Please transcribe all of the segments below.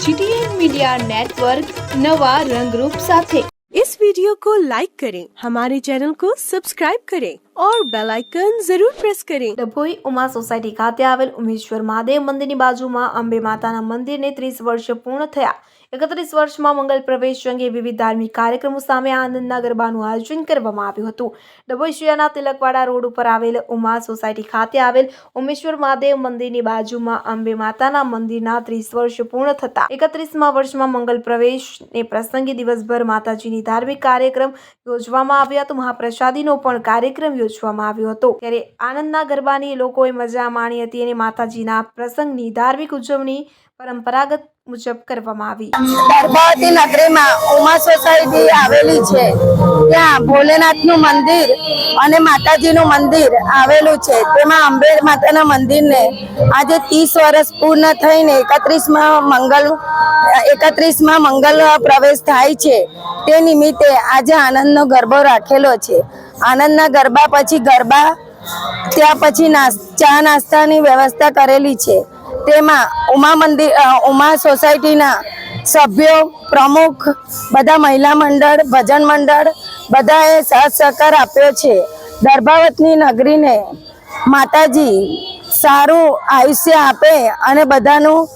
GTN media network नवा रंगरूप साथे इस वीडियो को लाइक करें हमारे चैनल को सब्सक्राइब करें और बेल आइकन जरूर प्रेस करें ડભોઈ ઉમા સોસાયટી ખાતે આવેલ ઉમેશ્વર મહાદેવ મંદિરની બાજુમાં અંબે માતાના મંદિરને ત્રીસ વર્ષ પૂર્ણ થયા એકત્રીસ વર્ષમાં મંગલ પ્રવેશ અંગે વિવિધ ધાર્મિક કાર્યક્રમો સામે આનંદના ગરબાનું આયોજન કરવામાં આવ્યું હતું. ડભોઈશિયાના તિલકવાડા રોડ ઉપર આવેલ ઉમા સોસાયટી ખાતે આવેલ ઉમેશ્વર મહાદેવ મંદિરની બાજુમાં અંબે માતાના મંદિરના ત્રીસ વર્ષ પૂર્ણ થતા એકત્રીસમાં વર્ષમાં મંગલ પ્રવેશને પ્રસંગે દિવસભર માતાજીની ધાર્મિક કાર્યક્રમ યોજવામાં આવ્યા તો મહાપ્રસાદીનો પણ કાર્યક્રમ યોજવામાં આવ્યો હતો. ત્યારે આનંદના ગરબાની લોકોએ મજા માણી હતી અને માતાજીના પ્રસંગની ધાર્મિક ઉજવણી પરંપરાગત મુજબ કરવામાં આવી. ગર્ભવતી નગરીમાં ઉમા સોસાયટી આવેલી છે. ત્યાં ભોલેનાથનું મંદિર અને માતાજીનું મંદિર આવેલું છે. તેમાં અંબે માતાના મંદિરને આજે ત્રીસ વર્ષ પૂર્ણ થઈને એકત્રીસમાં મંગલ એકત્રીસમાં મંગલ પ્રવેશ થાય છે. તે નિમિત્તે આજે આનંદનો ગરબો રાખેલો છે. આનંદના ગરબા પછી ગરબા, ત્યાં પછી ચા નાસ્તાની વ્યવસ્થા કરેલી છે. તેમાં ઉમા મંદિર ઉમા સોસાયટીના સભ્યો, પ્રમુખ, બધા મહિલા મંડળ, ભજન મંડળ, બધાએ સહ સહકાર આપ્યો છે. ગર્ભાવતની નગરીને માતાજી સારું આયુષ્ય આપે અને બધાનું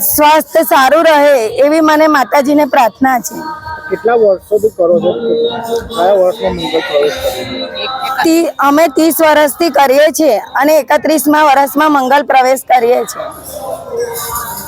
સ્વાસ્થ્ય સારું રહે એવી મને માતાજીને પ્રાર્થના છે. કેટલા વર્ષોથી કરો છો? કયા વર્ષમાં મંગળ પ્રવેશ કર્યો અમે ત્રીસ વર્ષથી કરીએ છીએ અને એકત્રીસમાં વર્ષમાં મંગલ પ્રવેશ કરીએ છીએ.